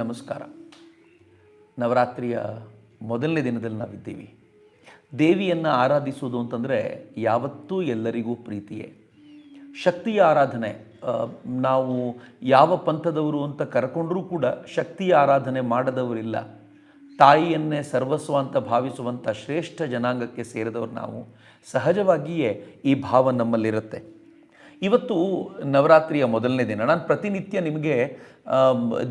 ನಮಸ್ಕಾರ. ನವರಾತ್ರಿಯ ಮೊದಲನೇ ದಿನದಲ್ಲಿ ನಾವಿದ್ದೀವಿ. ದೇವಿಯನ್ನು ಆರಾಧಿಸುವುದು ಅಂತಂದರೆ ಯಾವತ್ತೂ ಎಲ್ಲರಿಗೂ ಪ್ರೀತಿಯೇ. ಶಕ್ತಿಯ ಆರಾಧನೆ ನಾವು ಯಾವ ಪಂಥದವರು ಅಂತ ಕರ್ಕೊಂಡ್ರೂ ಕೂಡ ಶಕ್ತಿಯ ಆರಾಧನೆ ಮಾಡದವರಿಲ್ಲ. ತಾಯಿಯನ್ನೇ ಸರ್ವಸ್ವ ಅಂತ ಭಾವಿಸುವಂಥ ಶ್ರೇಷ್ಠ ಜನಾಂಗಕ್ಕೆ ಸೇರಿದವರು ನಾವು. ಸಹಜವಾಗಿಯೇ ಈ ಭಾವ ನಮ್ಮಲ್ಲಿರುತ್ತೆ. ಇವತ್ತು ನವರಾತ್ರಿಯ ಮೊದಲನೇ ದಿನ. ನಾನು ಪ್ರತಿನಿತ್ಯ ನಿಮಗೆ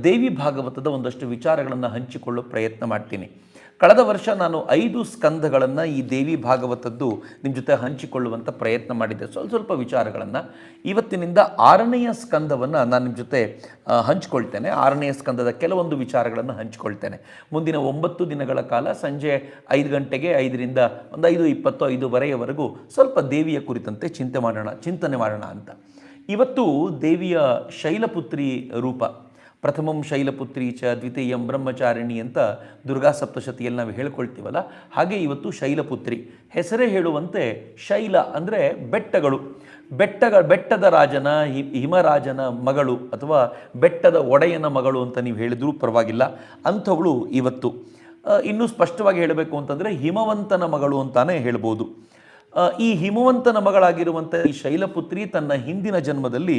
ದೇವಿ ಭಾಗವತದ ಒಂದಷ್ಟು ವಿಚಾರಗಳನ್ನು ಹಂಚಿಕೊಳ್ಳೋ ಪ್ರಯತ್ನ ಮಾಡ್ತೀನಿ. ಕಳೆದ ವರ್ಷ ನಾನು ಐದು ಸ್ಕಂದಗಳನ್ನು ಈ ದೇವಿ ಭಾಗವತದ್ದು ನಿಮ್ಮ ಜೊತೆ ಹಂಚಿಕೊಳ್ಳುವಂಥ ಪ್ರಯತ್ನ ಮಾಡಿದ್ದೆ. ಸ್ವಲ್ಪ ಸ್ವಲ್ಪ ವಿಚಾರಗಳನ್ನು. ಇವತ್ತಿನಿಂದ ಆರನೆಯ ಸ್ಕಂದವನ್ನು ನಾನು ನಿಮ್ಮ ಜೊತೆ ಹಂಚಿಕೊಳ್ತೇನೆ. ಆರನೆಯ ಸ್ಕಂದದ ಕೆಲವೊಂದು ವಿಚಾರಗಳನ್ನು ಹಂಚಿಕೊಳ್ತೇನೆ. ಮುಂದಿನ ಒಂಬತ್ತು ದಿನಗಳ ಕಾಲ ಸಂಜೆ ಐದು ಗಂಟೆಗೆ ಐದರಿಂದ ಒಂದು ಐದು ಇಪ್ಪತ್ತು ಐದುವರೆಯವರೆಗೂ ಸ್ವಲ್ಪ ದೇವಿಯ ಕುರಿತಂತೆ ಚಿಂತೆ ಮಾಡೋಣ, ಚಿಂತನೆ ಮಾಡೋಣ ಅಂತ. ಇವತ್ತು ದೇವಿಯ ಶೈಲಪುತ್ರಿ ರೂಪ. ಪ್ರಥಮಂ ಶೈಲಪುತ್ರಿ ಚ, ದ್ವಿತೀಯಂ ಬ್ರಹ್ಮಚಾರಿಣಿ ಅಂತ ದುರ್ಗಾ ಸಪ್ತಶತಿಯಲ್ಲಿ ನಾವು ಹೇಳ್ಕೊಳ್ತೀವಲ್ಲ, ಹಾಗೆ ಇವತ್ತು ಶೈಲಪುತ್ರಿ. ಹೆಸರೇ ಹೇಳುವಂತೆ ಶೈಲ ಅಂದರೆ ಬೆಟ್ಟಗಳು. ಬೆಟ್ಟಗ, ಬೆಟ್ಟದ ರಾಜನ ಹಿಮರಾಜನ ಮಗಳು ಅಥವಾ ಬೆಟ್ಟದ ಒಡೆಯನ ಮಗಳು ಅಂತ ನೀವು ಹೇಳಿದರೂ ಪರವಾಗಿಲ್ಲ, ಅಂಥವಳು ಇವತ್ತು. ಇನ್ನೂ ಸ್ಪಷ್ಟವಾಗಿ ಹೇಳಬೇಕು ಅಂತಂದರೆ ಹಿಮವಂತನ ಮಗಳು ಅಂತಾನೆ ಹೇಳ್ಬೋದು. ಈ ಹಿಮವಂತನ ಮಗಳಾಗಿರುವಂಥ ಈ ಶೈಲಪುತ್ರಿ ತನ್ನ ಹಿಂದಿನ ಜನ್ಮದಲ್ಲಿ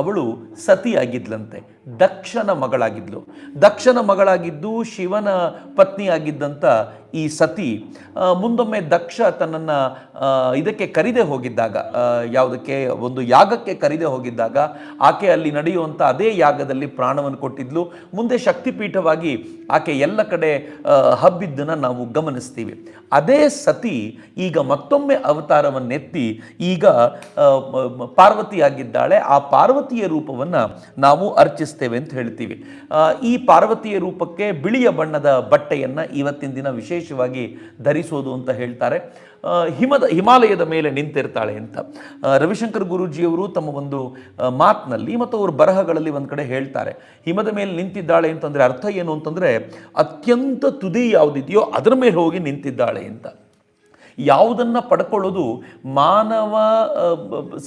ಅವಳು ಸತಿಯಾಗಿದ್ಲಂತೆ. ದಕ್ಷನ ಮಗಳಾಗಿದ್ಲು. ದಕ್ಷನ ಮಗಳಾಗಿದ್ದು ಶಿವನ ಪತ್ನಿಯಾಗಿದ್ದಂಥ ಈ ಸತಿ ಮುಂದೊಮ್ಮೆ ದಕ್ಷ ತನ್ನನ್ನು ಇದಕ್ಕೆ ಕರಿದೆ ಹೋಗಿದ್ದಾಗ ಯಾವುದಕ್ಕೆ, ಒಂದು ಯಾಗಕ್ಕೆ ಕರಿದೆ ಹೋಗಿದ್ದಾಗ ಆಕೆ ಅಲ್ಲಿ ನಡೆಯುವಂಥ ಅದೇ ಯಾಗದಲ್ಲಿ ಪ್ರಾಣವನ್ನು ಕೊಟ್ಟಿದ್ಲು. ಮುಂದೆ ಶಕ್ತಿಪೀಠವಾಗಿ ಆಕೆ ಎಲ್ಲ ಕಡೆ ಹಬ್ಬಿದ್ದನ್ನು ನಾವು ಗಮನಿಸ್ತೀವಿ. ಅದೇ ಸತಿ ಈಗ ಮತ್ತೊಮ್ಮೆ ಅವತಾರವನ್ನೆತ್ತಿ ಈಗ ಪಾರ್ವತಿಯಾಗಿದ್ದಾಳೆ. ಆ ಪಾರ್ವತಿಯ ರೂಪವನ್ನು ನಾವು ಅರ್ಚಿಸ್ತೇವೆ. ಅಂತ ಹೇಳ್ತೀವಿ. ಈ ಪಾರ್ವತಿಯ ರೂಪಕ್ಕೆ ಬಿಳಿಯ ಬಣ್ಣದ ಬಟ್ಟೆಯನ್ನು ಇವತ್ತಿನ ದಿನ ವಿಶೇಷವಾಗಿ ಧರಿಸೋದು ಅಂತ ಹೇಳ್ತಾರೆ. ಹಿಮದ, ಹಿಮಾಲಯದ ಮೇಲೆ ನಿಂತಿರ್ತಾಳೆ ಅಂತ. ರವಿಶಂಕರ್ ಗುರೂಜಿಯವರು ತಮ್ಮ ಒಂದು ಮಾತಿನಲ್ಲಿ ಮತ್ತು ಅವರು ಬರಹಗಳಲ್ಲಿ ಒಂದು ಕಡೆ ಹೇಳ್ತಾರೆ. ಹಿಮದ ಮೇಲೆ ನಿಂತಿದ್ದಾಳೆ ಅಂತಂದರೆ ಅರ್ಥ ಏನು ಅಂತಂದರೆ ಅತ್ಯಂತ ತುದಿ ಯಾವುದಿದೆಯೋ ಅದರ ಮೇಲೆ ಹೋಗಿ ನಿಂತಿದ್ದಾಳೆ ಅಂತ. ಯಾವುದನ್ನು ಪಡ್ಕೊಳ್ಳೋದು ಮಾನವ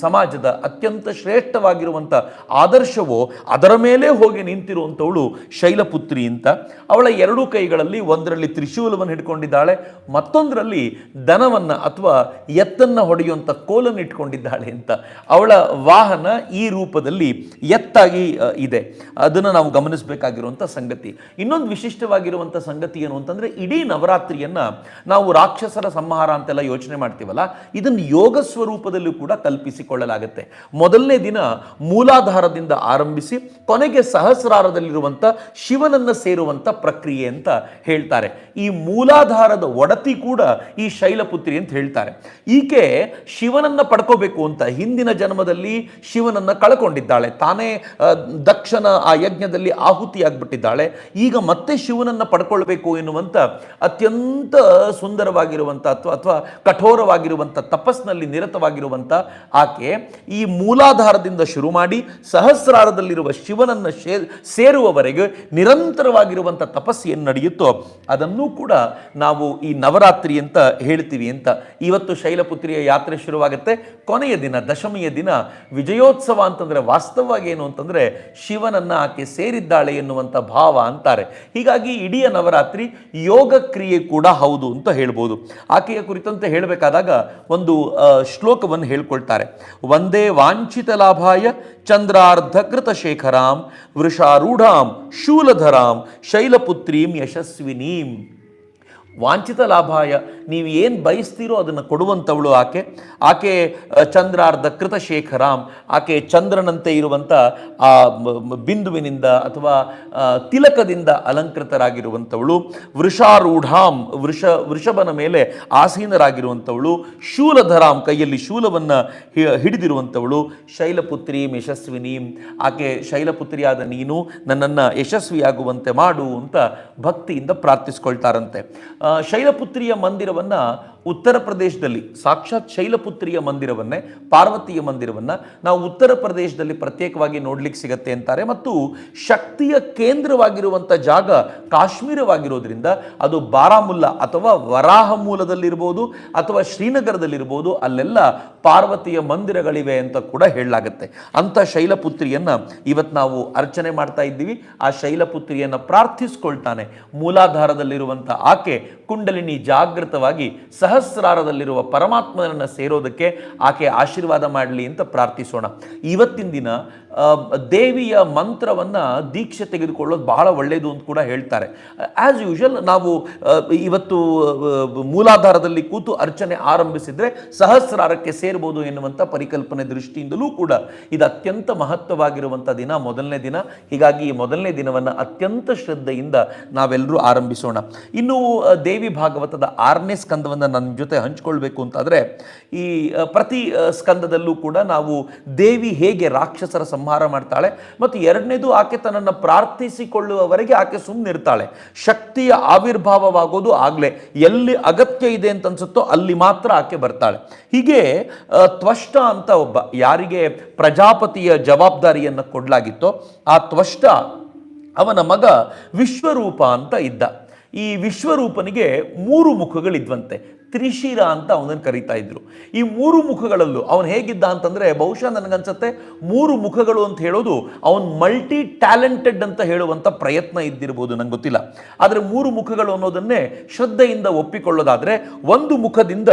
ಸಮಾಜದ ಅತ್ಯಂತ ಶ್ರೇಷ್ಠವಾಗಿರುವಂಥ ಆದರ್ಶವೋ ಅದರ ಮೇಲೆ ಹೋಗಿ ನಿಂತಿರುವಂಥವಳು ಶೈಲಪುತ್ರಿ ಅಂತ. ಅವಳ ಎರಡೂ ಕೈಗಳಲ್ಲಿ ಒಂದರಲ್ಲಿ ತ್ರಿಶೂಲವನ್ನು ಹಿಡ್ಕೊಂಡಿದ್ದಾಳೆ, ಮತ್ತೊಂದರಲ್ಲಿ ದನವನ್ನು ಅಥವಾ ಎತ್ತನ್ನು ಹೊಡೆಯುವಂಥ ಕೋಲನ್ನು ಇಟ್ಕೊಂಡಿದ್ದಾಳೆ ಅಂತ. ಅವಳ ವಾಹನ ಈ ರೂಪದಲ್ಲಿ ಎತ್ತಾಗಿ ಇದೆ. ಅದನ್ನು ನಾವು ಗಮನಿಸಬೇಕಾಗಿರುವಂಥ ಸಂಗತಿ. ಇನ್ನೊಂದು ವಿಶಿಷ್ಟವಾಗಿರುವಂಥ ಸಂಗತಿ ಏನು ಅಂತಂದರೆ, ಇಡೀ ನವರಾತ್ರಿಯನ್ನು ನಾವು ರಾಕ್ಷಸರ ಸಂಹಾರ ಅಂತೆಲ್ಲ ಯೋಚನೆ ಮಾಡ್ತೀವಲ್ಲ, ಇದನ್ನು ಯೋಗ ಸ್ವರೂಪದಲ್ಲೂ ಕೂಡ ಕಲ್ಪಿಸಿಕೊಳ್ಳಲಾಗುತ್ತೆ. ಮೊದಲನೇ ದಿನ ಮೂಲಾಧಾರದಿಂದ ಆರಂಭಿಸಿ, ಕೊನೆಗೆ ಸಹಸ್ರಾರದಲ್ಲಿರುವಂಥ ಶಿವನನ್ನು ಸೇರುವಂಥ ಪ್ರಕ್ರಿಯೆ ಅಂತ ಹೇಳ್ತಾರೆ. ಈ ಮೂಲಾಧಾರದ ಒಡತಿ ಕೂಡ ಈ ಶೈಲಪುತ್ರಿ ಅಂತ ಹೇಳ್ತಾರೆ. ಈಕೆ ಶಿವನನ್ನ ಪಡ್ಕೋಬೇಕು ಅಂತ ಹಿಂದಿನ ಜನ್ಮದಲ್ಲಿ ಶಿವನನ್ನ ಕಳ್ಕೊಂಡಿದ್ದಾಳೆ. ತಾನೇ ದಕ್ಷನ ಆ ಯಜ್ಞದಲ್ಲಿ ಆಹುತಿಯಾಗ್ಬಿಟ್ಟಿದ್ದಾಳೆ. ಈಗ ಮತ್ತೆ ಶಿವನನ್ನ ಪಡ್ಕೊಳ್ಬೇಕು ಎನ್ನುವಂಥ ಅತ್ಯಂತ ಸುಂದರವಾಗಿರುವಂಥ ಅಥವಾ ಅಥವಾ ಕಠೋರವಾಗಿರುವಂಥ ತಪಸ್ನಲ್ಲಿ ನಿರತವಾಗಿರುವಂಥ ಆಕೆ ಈ ಮೂಲಾಧಾರದಿಂದ ಶುರು ಮಾಡಿ ಸಹಸ್ರಾರದಲ್ಲಿರುವ ಶಿವನನ್ನ ಶೇ, ಸೇರುವವರೆಗೆ ನಿರಂತರವಾಗಿರುವಂಥ ತಪಸ್ಸು ಏನು ನಡೆಯುತ್ತೋ, ಅದನ್ನೂ ಕೂಡ ನಾವು ಈ ನವರಾತ್ರಿ ಅಂತ ಹೇಳ್ತೀವಿ ಅಂತ. ಇವತ್ತು ಶೈಲಪುತ್ರಿಯ ಯಾತ್ರೆ ಶುರುವಾಗುತ್ತೆ. ಕೊನೆಯ ದಿನ, ದಶಮಿಯ ದಿನ ವಿಜಯೋತ್ಸವ ಅಂತಂದರೆ ವಾಸ್ತವವಾಗಿ ಏನು ಅಂತಂದರೆ ಶಿವನನ್ನ ಆಕೆ ಸೇರಿದ್ದಾಳೆ ಎನ್ನುವಂಥ ಭಾವ ಅಂತಾರೆ. ಹೀಗಾಗಿ ಇಡೀ ನವರಾತ್ರಿ ಯೋಗ ಕ್ರಿಯೆ ಕೂಡ ಹೌದು ಅಂತ ಹೇಳ್ಬೋದು. ಆಕೆಯ ಕುರಿತಂತೆ ಹೇಳಬೇಕಾದಾಗ ಒಂದು ಆ, ಶ್ಲೋಕವನ್ನು ಹೇಳ್ಕೊಳ್ತಾರೆ. ಒಂದೇ ವಾಂಛಿತ ಲಾಭಾಯ ಚಂದ್ರಾರ್ಧ ಕೃತ ಶೇಖರಾಂ ವೃಷಾರೂಢಾಂ ಶೂಲಧರಾಂ ಶೈಲಪುತ್ರೀಂ ಯಶಸ್ವಿನೀಂ. ವಾಂಛಿತ ಲಾಭಾಯ, ನೀವು ಏನು ಬಯಸ್ತೀರೋ ಅದನ್ನು ಕೊಡುವಂಥವಳು ಆಕೆ. ಆಕೆ ಚಂದ್ರಾರ್ಧ ಕೃತ ಶೇಖರಾಮ್ ಆಕೆ ಚಂದ್ರನಂತೆ ಇರುವಂಥ ಆ ಬಿಂದುವಿನಿಂದ ಅಥವಾ ತಿಲಕದಿಂದ ಅಲಂಕೃತರಾಗಿರುವಂಥವಳು ವೃಷಾರೂಢಾಂ, ವೃಷ, ವೃಷಭನ ಮೇಲೆ ಆಸೀನರಾಗಿರುವಂಥವಳು ಶೂಲಧರಾಮ್ ಕೈಯಲ್ಲಿ ಶೂಲವನ್ನು ಹಿಡಿದಿರುವಂಥವಳು ಶೈಲಪುತ್ರಿ ಯಶಸ್ವಿನೀಂ, ಆಕೆ ಶೈಲಪುತ್ರಿಯಾದ ನೀನು ನನ್ನನ್ನು ಯಶಸ್ವಿಯಾಗುವಂತೆ ಮಾಡು ಅಂತ ಭಕ್ತಿಯಿಂದ ಪ್ರಾರ್ಥಿಸ್ಕೊಳ್ತಾರಂತೆ. ಶೈಲಪುತ್ರಿಯ ಮಂದಿರವನ್ನು ಉತ್ತರ ಪ್ರದೇಶದಲ್ಲಿ ಸಾಕ್ಷಾತ್ ಶೈಲಪುತ್ರಿಯ ಮಂದಿರವನ್ನೇ ಪಾರ್ವತಿಯ ಮಂದಿರವನ್ನ ನಾವು ಉತ್ತರ ಪ್ರದೇಶದಲ್ಲಿ ಪ್ರತ್ಯೇಕವಾಗಿ ನೋಡ್ಲಿಕ್ಕೆ ಸಿಗತ್ತೆ ಅಂತಾರೆ. ಮತ್ತು ಶಕ್ತಿಯ ಕೇಂದ್ರವಾಗಿರುವಂಥ ಜಾಗ ಕಾಶ್ಮೀರವಾಗಿರೋದ್ರಿಂದ ಅದು ಬಾರಾಮುಲ್ಲಾ ಅಥವಾ ವರಾಹ ಮೂಲದಲ್ಲಿರ್ಬೋದು ಅಥವಾ ಶ್ರೀನಗರದಲ್ಲಿರ್ಬೋದು ಅಲ್ಲೆಲ್ಲ ಪಾರ್ವತಿಯ ಮಂದಿರಗಳಿವೆ ಅಂತ ಕೂಡ ಹೇಳಲಾಗುತ್ತೆ. ಅಂಥ ಶೈಲಪುತ್ರಿಯನ್ನ ಇವತ್ತು ನಾವು ಅರ್ಚನೆ ಮಾಡ್ತಾ ಇದ್ದೀವಿ. ಆ ಶೈಲಪುತ್ರಿಯನ್ನ ಪ್ರಾರ್ಥಿಸ್ಕೊಳ್ತಾನೆ. ಮೂಲಾಧಾರದಲ್ಲಿರುವಂಥ ಆಕೆ ಕುಂಡಲಿನಿ ಜಾಗೃತವಾಗಿ ಸಹಸ್ರಾರದಲ್ಲಿರುವ ಪರಮಾತ್ಮನನ್ನು ಸೇರೋದಕ್ಕೆ ಆಕೆ ಆಶೀರ್ವಾದ ಮಾಡಲಿ ಅಂತ ಪ್ರಾರ್ಥಿಸೋಣ. ಇವತ್ತಿನ ದಿನ ದೇವಿಯ ಮಂತ್ರವನ್ನ ದೀಕ್ಷೆ ತೆಗೆದುಕೊಳ್ಳೋದು ಬಹಳ ಒಳ್ಳೆಯದು ಅಂತ ಕೂಡ ಹೇಳ್ತಾರೆ. ಆ್ಯಸ್ ಯೂಶಲ್ ನಾವು ಇವತ್ತು ಮೂಲಾಧಾರದಲ್ಲಿ ಕೂತು ಅರ್ಚನೆ ಆರಂಭಿಸಿದ್ರೆ ಸಹಸ್ರಾರಕ್ಕೆ ಸೇರ್ಬೋದು ಎನ್ನುವಂಥ ಪರಿಕಲ್ಪನೆ ದೃಷ್ಟಿಯಿಂದಲೂ ಕೂಡ ಇದು ಅತ್ಯಂತ ಮಹತ್ವವಾಗಿರುವಂಥ ದಿನ, ಮೊದಲನೇ ದಿನ. ಹೀಗಾಗಿ ಈ ಮೊದಲನೇ ದಿನವನ್ನು ಅತ್ಯಂತ ಶ್ರದ್ಧೆಯಿಂದ ನಾವೆಲ್ಲರೂ ಆರಂಭಿಸೋಣ. ಇನ್ನು ದೇವಿ ಭಾಗವತದ ಆರನೇ ಸ್ಕಂದವನ್ನು ನನ್ನ ಜೊತೆ ಹಂಚ್ಕೊಳ್ಬೇಕು ಅಂತಾದರೆ ಈ ಪ್ರತಿ ಸ್ಕಂದದಲ್ಲೂ ಕೂಡ ನಾವು ದೇವಿ ಹೇಗೆ ರಾಕ್ಷಸರ ಸಂಹಾರ ಮಾಡ್ತಾಳೆ. ಮತ್ತು ಎರಡನೇದು ಆಕೆ ತನ್ನನ್ನು ಪ್ರಾರ್ಥಿಸಿಕೊಳ್ಳುವವರೆಗೆ ಆಕೆ ಸುಮ್ಮನಿರ್ತಾಳೆ ಶಕ್ತಿಯ ಆವಿರ್ಭಾವವಾಗೋದು ಆಗಲೇ. ಎಲ್ಲಿ ಅಗತ್ಯ ಇದೆ ಅಂತ ಅನ್ಸುತ್ತೋ ಅಲ್ಲಿ ಮಾತ್ರ ಆಕೆ ಬರ್ತಾಳೆ. ಹೀಗೆ ತ್ವಷ್ಟ ಅಂತ ಒಬ್ಬ ಯಾರಿಗೆ ಪ್ರಜಾಪತಿಯ ಜವಾಬ್ದಾರಿಯನ್ನು ಕೊಡಲಾಗಿತ್ತೋ, ಆ ತ್ವಷ್ಟ ಅವನ ಮಗ ವಿಶ್ವರೂಪ ಅಂತ ಇದ್ದ. ಈ ವಿಶ್ವರೂಪನಿಗೆ ಮೂರು ಮುಖಗಳಿದ್ವಂತೆ. ತ್ರಿಶಿರ ಅಂತ ಅವನನ್ನು ಕರೀತಾ ಇದ್ರು. ಈ ಮೂರು ಮುಖಗಳಲ್ಲೂ ಅವನು ಹೇಗಿದ್ದ ಅಂತಂದರೆ ಬಹುಶಃ ನನಗನ್ಸುತ್ತೆ ಮೂರು ಮುಖಗಳು ಅಂತ ಹೇಳೋದು ಅವನು ಮಲ್ಟಿ ಟ್ಯಾಲೆಂಟೆಡ್ ಅಂತ ಹೇಳುವಂಥ ಪ್ರಯತ್ನ ಇದ್ದಿರ್ಬೋದು, ನಂಗೆ ಗೊತ್ತಿಲ್ಲ. ಆದರೆ ಮೂರು ಮುಖಗಳು ಅನ್ನೋದನ್ನೇ ಶ್ರದ್ಧೆಯಿಂದ ಒಪ್ಪಿಕೊಳ್ಳೋದಾದ್ರೆ ಒಂದು ಮುಖದಿಂದ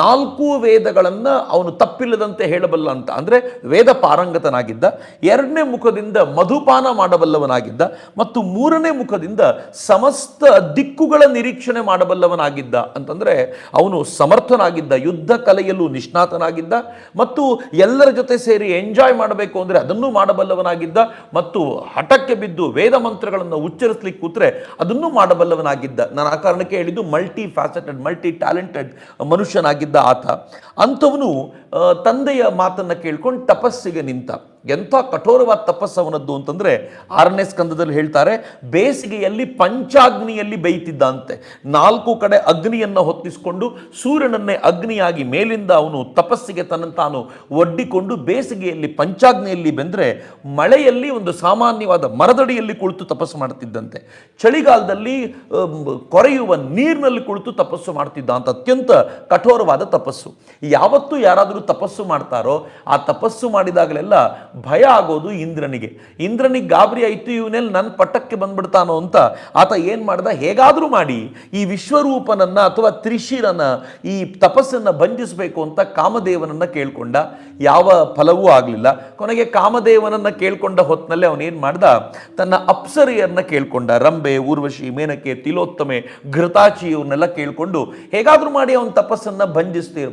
ನಾಲ್ಕು ವೇದಗಳನ್ನು ಅವನು ತಪ್ಪಿಲ್ಲದಂತೆ ಹೇಳಬಲ್ಲ ಅಂತ. ಅಂದರೆ ವೇದ ಪಾರಂಗತನಾಗಿದ್ದ, ಎರಡನೇ ಮುಖದಿಂದ ಮಧುಪಾನ ಮಾಡಬಲ್ಲವನಾಗಿದ್ದ, ಮತ್ತು ಮೂರನೇ ಮುಖದಿಂದ ಸಮಸ್ತ ದಿಕ್ಕುಗಳ ನಿರೀಕ್ಷಣೆ ಮಾಡಬಲ್ಲವನಾಗಿದ್ದ ಅಂತಂದ್ರೆ ಅವನು ಸಮರ್ಥನಾಗಿದ್ದ, ಯುದ್ಧ ಕಲೆಯಲ್ಲೂ ನಿಷ್ಣಾತನಾಗಿದ್ದ ಮತ್ತು ಎಲ್ಲರ ಜೊತೆ ಸೇರಿ ಎಂಜಾಯ್ ಮಾಡಬೇಕು ಅಂದರೆ ಅದನ್ನು ಮಾಡಬಲ್ಲವನಾಗಿದ್ದ ಮತ್ತು ಹಠಕ್ಕೆ ಬಿದ್ದು ವೇದ ಮಂತ್ರಗಳನ್ನು ಉಚ್ಚರಿಸ್ಲಿಕ್ಕೆ ಕೂತ್ರೆ ಅದನ್ನೂ ಮಾಡಬಲ್ಲವನಾಗಿದ್ದ. ನಾನು ಆ ಕಾರಣಕ್ಕೆ ಹೇಳಿದ್ದು ಮಲ್ಟಿ ಫ್ಯಾಸೆಟೆಡ್ ಮಲ್ಟಿ ಟ್ಯಾಲೆಂಟೆಡ್ ಮನುಷ್ಯನಾಗಿದ್ದ ಆತ. ಅಂಥವನು ತಂದೆಯ ಮಾತನ್ನು ಕೇಳ್ಕೊಂಡು ತಪಸ್ಸಿಗೆ ನಿಂತ. ಎಂಥ ಕಠೋರವಾದ ತಪಸ್ಸು ಅವನದ್ದು ಅಂತಂದರೆ ಆರನೇ ಸ್ಕಂದದಲ್ಲಿ ಹೇಳ್ತಾರೆ, ಬೇಸಿಗೆಯಲ್ಲಿ ಪಂಚಾಗ್ನಿಯಲ್ಲಿ ಬೇಯ್ತಿದ್ದಂತೆ. ನಾಲ್ಕು ಕಡೆ ಅಗ್ನಿಯನ್ನು ಹೊತ್ತಿಸಿಕೊಂಡು ಸೂರ್ಯನನ್ನೇ ಅಗ್ನಿಯಾಗಿ ಮೇಲಿಂದ ಅವನು ತಪಸ್ಸಿಗೆ ತನ್ನ ತಾನು ಒಡ್ಡಿಕೊಂಡು ಬೇಸಿಗೆಯಲ್ಲಿ ಪಂಚಾಗ್ನಿಯಲ್ಲಿ ಬೆಂದರೆ ಮಳೆಯಲ್ಲಿ ಒಂದು ಸಾಮಾನ್ಯವಾದ ಮರದಡಿಯಲ್ಲಿ ಕುಳಿತು ತಪಸ್ಸು ಮಾಡ್ತಿದ್ದಂತೆ. ಚಳಿಗಾಲದಲ್ಲಿ ಕೊರೆಯುವ ನೀರಿನಲ್ಲಿ ಕುಳಿತು ತಪಸ್ಸು ಮಾಡ್ತಿದ್ದ ಅಂತ ಅತ್ಯಂತ ಕಠೋರವಾದ ತಪಸ್ಸು. ಯಾವತ್ತೂ ಯಾರಾದರೂ ತಪಸ್ಸು ಮಾಡ್ತಾರೋ ಆ ತಪಸ್ಸು ಮಾಡಿದಾಗಲೆಲ್ಲ ಭಯ ಆಗೋದು ಇಂದ್ರನಿಗೆ. ಇಂದ್ರನಿಗೆ ಗಾಬರಿ ಆಯಿತು ಇವನಲ್ಲಿ ನನ್ನ ಪಟ್ಟಕ್ಕೆ ಬಂದ್ಬಿಡ್ತಾನೋ ಅಂತ. ಆತ ಏನು ಮಾಡ್ದ? ಹೇಗಾದರೂ ಮಾಡಿ ಈ ವಿಶ್ವರೂಪನನ್ನು ಅಥವಾ ತ್ರಿಶಿರನ ಈ ತಪಸ್ಸನ್ನು ಬಂಧಿಸಬೇಕು ಅಂತ ಕಾಮದೇವನನ್ನು ಕೇಳ್ಕೊಂಡ. ಯಾವ ಫಲವೂ ಆಗಲಿಲ್ಲ. ಕೊನೆಗೆ ಕಾಮದೇವನನ್ನು ಕೇಳ್ಕೊಂಡ ಹೊತ್ತಿನಲ್ಲಿ ಅವನೇನು ಮಾಡ್ದ? ತನ್ನ ಅಪ್ಸರೆಯನ್ನು ಕೇಳ್ಕೊಂಡ. ರಂಬೆ, ಊರ್ವಶಿ, ಮೇನಕೆ, ತಿಲೋತ್ತಮೆ, ಘೃತಾಚಿ ಇವ್ರನ್ನೆಲ್ಲ ಕೇಳ್ಕೊಂಡು, ಹೇಗಾದರೂ ಮಾಡಿ ಅವನ ತಪಸ್ಸನ್ನು ಬಂಧಿಸ್ತೀರ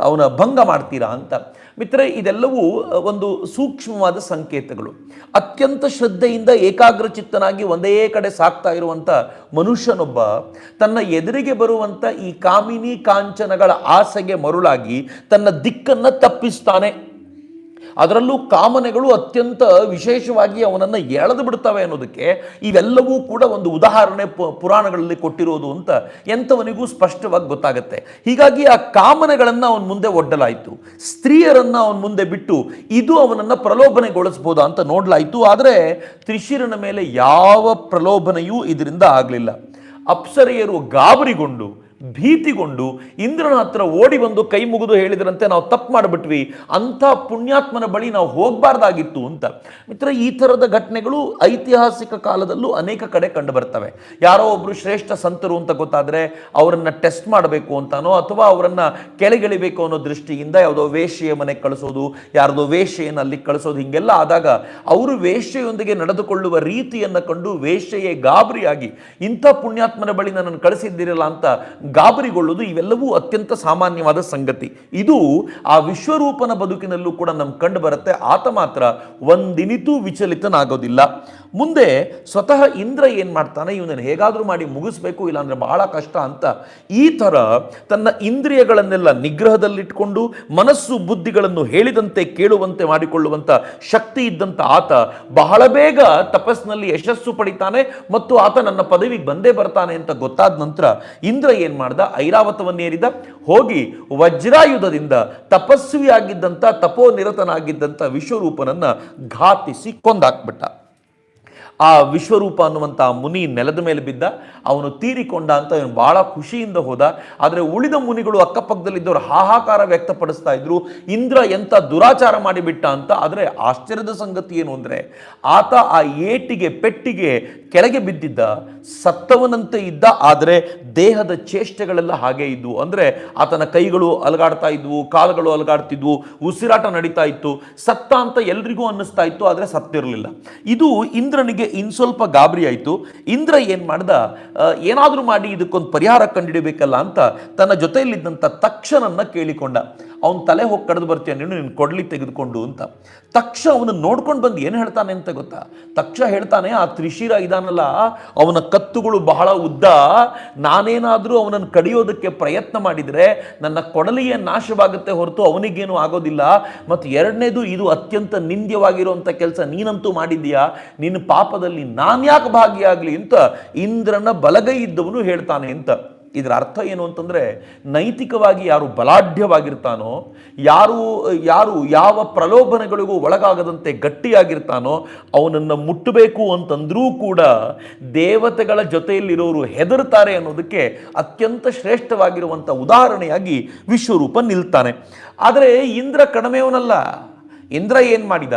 ಅವನ ಭಂಗ ಮಾಡ್ತೀರಾ? ಅಂತ. ಮಿತ್ರ ಇದೆಲ್ಲವೂ ಒಂದು ಸೂಕ್ಷ್ಮವಾದ ಸಂಕೇತಗಳು. ಅತ್ಯಂತ ಶ್ರದ್ಧೆಯಿಂದ ಏಕಾಗ್ರಚಿತ್ತನಾಗಿ ಒಂದೇ ಕಡೆ ಸಾಕ್ತಾ ಇರುವಂಥ ಮನುಷ್ಯನೊಬ್ಬ, ತನ್ನ ಎದುರಿಗೆ ಬರುವಂಥ ಈ ಕಾಮಿನಿ ಕಾಂಚನಗಳ ಆಸೆಗೆ ಮರುಳಾಗಿ ತನ್ನ ದಿಕ್ಕನ್ನು ತಪ್ಪಿಸ್ತಾನೆ ಅದರಲ್ಲೂ ಕಾಮನೆಗಳು ಅತ್ಯಂತ ವಿಶೇಷವಾಗಿ ಅವನನ್ನು ಎಳೆದು ಬಿಡ್ತವೆ ಅನ್ನೋದಕ್ಕೆ ಇವೆಲ್ಲವೂ ಕೂಡ ಒಂದು ಉದಾಹರಣೆ ಪುರಾಣಗಳಲ್ಲಿ ಕೊಟ್ಟಿರೋದು ಅಂತ ಎಂಥವನಿಗೂ ಸ್ಪಷ್ಟವಾಗಿ ಗೊತ್ತಾಗುತ್ತೆ. ಹೀಗಾಗಿ ಆ ಕಾಮನೆಗಳನ್ನು ಅವನ ಮುಂದೆ ಒಡ್ಡಲಾಯಿತು. ಸ್ತ್ರೀಯರನ್ನು ಅವನ ಮುಂದೆ ಬಿಟ್ಟು ಇದು ಅವನನ್ನು ಪ್ರಲೋಭನೆಗೊಳಿಸ್ಬೋದಾ ಅಂತ ನೋಡಲಾಯಿತು. ಆದರೆ ತ್ರಿಶಿರನ ಮೇಲೆ ಯಾವ ಪ್ರಲೋಭನೆಯೂ ಇದರಿಂದ ಆಗಲಿಲ್ಲ. ಅಪ್ಸರೆಯರು ಗಾಬರಿಗೊಂಡು ಭೀತಿಗೊಂಡು ಇಂದ್ರನ ಹತ್ರ ಓಡಿ ಬಂದು ಕೈ ಮುಗಿದು ಹೇಳಿದ್ರಂತೆ ನಾವು ತಪ್ಪು ಮಾಡಿಬಿಟ್ವಿ, ಅಂಥ ಪುಣ್ಯಾತ್ಮನ ಬಳಿ ನಾವು ಹೋಗಬಾರ್ದಾಗಿತ್ತು ಅಂತ. ಮಿತ್ರ, ಈ ಥರದ ಘಟನೆಗಳು ಐತಿಹಾಸಿಕ ಕಾಲದಲ್ಲೂ ಅನೇಕ ಕಡೆ ಕಂಡು ಬರ್ತವೆ ಯಾರೋ ಒಬ್ಬರು ಶ್ರೇಷ್ಠ ಸಂತರು ಅಂತ ಗೊತ್ತಾದರೆ ಅವರನ್ನು ಟೆಸ್ಟ್ ಮಾಡಬೇಕು ಅಂತಾನೋ, ಅಥವಾ ಅವರನ್ನು ಕೆಳಗಿಳಿಬೇಕು ಅನ್ನೋ ದೃಷ್ಟಿಯಿಂದ ಯಾವುದೋ ವೇಶ್ಯೆಯ ಮನೆಗೆ ಕಳಿಸೋದು, ಯಾರದೋ ವೇಶ್ಯೆಯನ್ನು ಅಲ್ಲಿ ಕಳಿಸೋದು, ಹೀಗೆಲ್ಲ ಆದಾಗ ಅವರು ವೇಶ್ಯೆಯೊಂದಿಗೆ ನಡೆದುಕೊಳ್ಳುವ ರೀತಿಯನ್ನು ಕಂಡು ವೇಶ್ಯೆಯೇ ಗಾಬರಿಯಾಗಿ, ಇಂಥ ಪುಣ್ಯಾತ್ಮನ ಬಳಿ ನನ್ನನ್ನು ಕಳಿಸಿದ್ದೀರಲ್ಲ ಅಂತ ಗಾಬರಿಗೊಳ್ಳುವುದು ಇವೆಲ್ಲವೂ ಅತ್ಯಂತ ಸಾಮಾನ್ಯವಾದ ಸಂಗತಿ. ಇದು ಆ ವಿಶ್ವರೂಪನ ಬದುಕಿನಲ್ಲೂ ಕೂಡ ನಮ್ಗೆ ಕಂಡು ಬರುತ್ತೆ. ಆತ ಮಾತ್ರ ಒಂದಿನಿತೂ ವಿಚಲಿತನಾಗೋದಿಲ್ಲ. ಮುಂದೆ ಸ್ವತಃ ಇಂದ್ರ ಏನು ಮಾಡ್ತಾನೆ? ಇವನನ್ನು ಹೇಗಾದರೂ ಮಾಡಿ ಮುಗಿಸ್ಬೇಕು, ಇಲ್ಲಾಂದರೆ ಬಹಳ ಕಷ್ಟ ಅಂತ ಈ ಥರ ತನ್ನ ಇಂದ್ರಿಯಗಳನ್ನೆಲ್ಲ ನಿಗ್ರಹದಲ್ಲಿಟ್ಕೊಂಡು ಮನಸ್ಸು ಬುದ್ಧಿಗಳನ್ನು ಹೇಳಿದಂತೆ ಕೇಳುವಂತೆ ಮಾಡಿಕೊಳ್ಳುವಂಥ ಶಕ್ತಿ ಇದ್ದಂಥ ಆತ ಬಹಳ ಬೇಗ ತಪಸ್ಸಿನಲ್ಲಿ ಯಶಸ್ಸು ಪಡಿತಾನೆ ಮತ್ತು ಆತ ನನ್ನ ಪದವಿಗೆ ಬಂದೇ ಬರ್ತಾನೆ ಅಂತ ಗೊತ್ತಾದ ನಂತರ ಇಂದ್ರ ಏನು ಏನ್ ಮಾಡ್ದ ಐರಾವತವನ್ನೇರಿದ ಹೋಗಿ ವಜ್ರಾಯುಧದಿಂದ ತಪಸ್ವಿಯಾಗಿದ್ದಂಥ ತಪೋನಿರತನಾಗಿದ್ದಂಥ ವಿಶ್ವರೂಪನನ್ನ ಘಾತಿಸಿ ಕೊಂದಾಕ್ಬಿಟ್ಟ. ಆ ವಿಶ್ವರೂಪ ಅನ್ನುವಂಥ ಮುನಿ ನೆಲದ ಮೇಲೆ ಬಿದ್ದ, ಅವನು ತೀರಿಕೊಂಡ ಅಂತ ಅವನು ಭಾಳ ಖುಷಿಯಿಂದ ಹೋದ. ಆದರೆ ಉಳಿದ ಮುನಿಗಳು ಅಕ್ಕಪಕ್ಕದಲ್ಲಿದ್ದವರು ಹಾಹಾಕಾರ ವ್ಯಕ್ತಪಡಿಸ್ತಾ ಇದ್ರು. ಇಂದ್ರ ಎಂಥ ದುರಾಚಾರ ಮಾಡಿಬಿಟ್ಟ ಅಂತ. ಆದರೆ ಆಶ್ಚರ್ಯದ ಸಂಗತಿ ಏನು ಅಂದರೆ, ಆತ ಆ ಏಟಿಗೆ, ಪೆಟ್ಟಿಗೆ ಕೆಳಗೆ ಬಿದ್ದಿದ್ದ, ಸತ್ತವನಂತೆ ಇದ್ದ, ಆದರೆ ದೇಹದ ಚೇಷ್ಟೆಗಳೆಲ್ಲ ಹಾಗೆ ಇದ್ವು. ಅಂದರೆ ಆತನ ಕೈಗಳು ಅಲಗಾಡ್ತಾ ಇದ್ವು, ಕಾಲುಗಳು ಅಲಗಾಡ್ತಿದ್ವು, ಉಸಿರಾಟ ನಡೀತಾ ಇತ್ತು. ಸತ್ತ ಅಂತ ಎಲ್ರಿಗೂ ಅನ್ನಿಸ್ತಾ ಇತ್ತು, ಆದರೆ ಸತ್ತಿರಲಿಲ್ಲ. ಇದು ಇಂದ್ರನಿಗೆ ಇನ್ ಸ್ವಲ್ಪ ಗಾಬರಿ ಆಯಿತು. ಇಂದ್ರ ಏನು ಮಾಡ್ದ ಏನಾದರೂ ಮಾಡಿ ಇದಕ್ಕೊಂದು ಪರಿಹಾರ ಕಂಡುಹಿಡಬೇಕಲ್ಲ ಅಂತ ತನ್ನ ಜೊತೆಯಲ್ಲಿದ್ದಂಥ ತಕ್ಷಣನ ಕೇಳಿಕೊಂಡ. ಅವನ ತಲೆ ಹೋಗಿ ಕಡ್ದು ಬರ್ತೀಯ, ನೀನು ನಿನ್ನ ಕೊಡಲಿ ತೆಗೆದುಕೊಂಡು ಅಂತ. ತಕ್ಷ ಅವನು ನೋಡ್ಕೊಂಡು ಬಂದು ಏನು ಹೇಳ್ತಾನೆ ಅಂತ ಗೊತ್ತಾ? ತಕ್ಷ ಹೇಳ್ತಾನೆ, ಆ ತ್ರಿಶಿರ ಇದಾನಲ್ಲ, ಅವನ ಕತ್ತುಗಳು ಬಹಳ ಉದ್ದ. ನಾನೇನಾದರೂ ಅವನನ್ನು ಕಡಿಯೋದಕ್ಕೆ ಪ್ರಯತ್ನ ಮಾಡಿದರೆ ನನ್ನ ಕೊಡಲಿಯೇ ನಾಶವಾಗುತ್ತೆ ಹೊರತು ಅವನಿಗೇನು ಆಗೋದಿಲ್ಲ. ಮತ್ತು ಎರಡನೇದು, ಇದು ಅತ್ಯಂತ ನಿಂದ್ಯವಾಗಿರುವಂಥ ಕೆಲಸ ನೀನಂತೂ ಮಾಡಿದ್ದೀಯಾ? ನಿನ್ನ ಪಾಪದಲ್ಲಿ ನಾನು ಯಾಕೆ ಭಾಗಿಯಾಗಲಿ ಅಂತ ಇಂದ್ರನ ಬಲಗೈ ಇದ್ದವನು ಹೇಳ್ತಾನೆ ಅಂತ. ಇದರ ಅರ್ಥ ಏನು ಅಂತಂದರೆ ನೈತಿಕವಾಗಿ ಯಾರು ಬಲಾಢ್ಯವಾಗಿರ್ತಾನೋ, ಯಾರು ಯಾರು ಯಾವ ಪ್ರಲೋಭನೆಗಳಿಗೂ ಒಳಗಾಗದಂತೆ ಗಟ್ಟಿಯಾಗಿರ್ತಾನೋ, ಅವನನ್ನು ಮುಟ್ಟಬೇಕು ಅಂತಂದ್ರೂ ಕೂಡ ದೇವತೆಗಳ ಜೊತೆಯಲ್ಲಿರೋರು ಹೆದರ್ತಾರೆ ಅನ್ನೋದಕ್ಕೆ ಅತ್ಯಂತ ಶ್ರೇಷ್ಠವಾಗಿರುವಂಥ ಉದಾಹರಣೆಯಾಗಿ ವಿಶ್ವರೂಪ ನಿಲ್ತಾನೆ. ಆದರೆ ಇಂದ್ರ ಕಡಿಮೆಯವನಲ್ಲ ಇಂದ್ರ ಏನು ಮಾಡಿದ?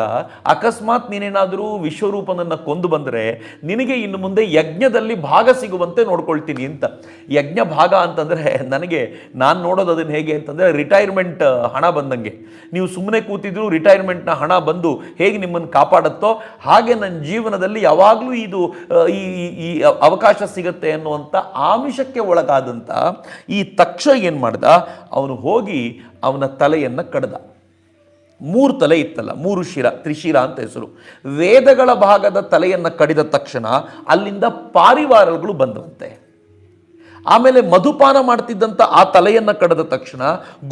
ಅಕಸ್ಮಾತ್ ನೀನೇನಾದರೂ ವಿಶ್ವರೂಪನನ್ನು ಕೊಂದು ಬಂದರೆ ನಿನಗೆ ಇನ್ನು ಮುಂದೆ ಯಜ್ಞದಲ್ಲಿ ಭಾಗ ಸಿಗುವಂತೆ ನೋಡ್ಕೊಳ್ತೀನಿ ಅಂತ. ಯಜ್ಞ ಭಾಗ ಅಂತಂದರೆ ನನಗೆ ನಾನು ನೋಡೋದು ಅದನ್ನು ಹೇಗೆ ಅಂತಂದರೆ ರಿಟೈರ್ಮೆಂಟ್ ಹಣ ಬಂದಂಗೆ. ನೀವು ಸುಮ್ಮನೆ ಕೂತಿದ್ರು ರಿಟೈರ್ಮೆಂಟ್ನ ಹಣ ಬಂದು ಹೇಗೆ ನಿಮ್ಮನ್ನು ಕಾಪಾಡುತ್ತೋ ಹಾಗೆ ನನ್ನ ಜೀವನದಲ್ಲಿ ಯಾವಾಗಲೂ ಇದು ಈ, ಈ- ಅವಕಾಶ ಸಿಗುತ್ತೆ ಅನ್ನುವಂಥ ಆಮಿಷಕ್ಕೆ ಒಳಗಾದಂಥ ಈ ತಕ್ಷ ಏನು ಮಾಡ್ದ? ಅವನು ಹೋಗಿ ಅವನ ತಲೆಯನ್ನು ಕಡ್ದ. ಮೂರು ತಲೆ ಇತ್ತಲ್ಲ, ಮೂರು ಶಿರ, ತ್ರಿಶಿರ ಅಂತ ಹೆಸರು. ವೇದಗಳ ಭಾಗದ ತಲೆಯನ್ನು ಕಡಿದ ತಕ್ಷಣ ಅಲ್ಲಿಂದ ಪಾರಿವಾರಗಳು ಬಂದವಂತೆ. ಆಮೇಲೆ ಮಧುಪಾನ ಮಾಡ್ತಿದ್ದಂಥ ಆ ತಲೆಯನ್ನು ಕಡದ ತಕ್ಷಣ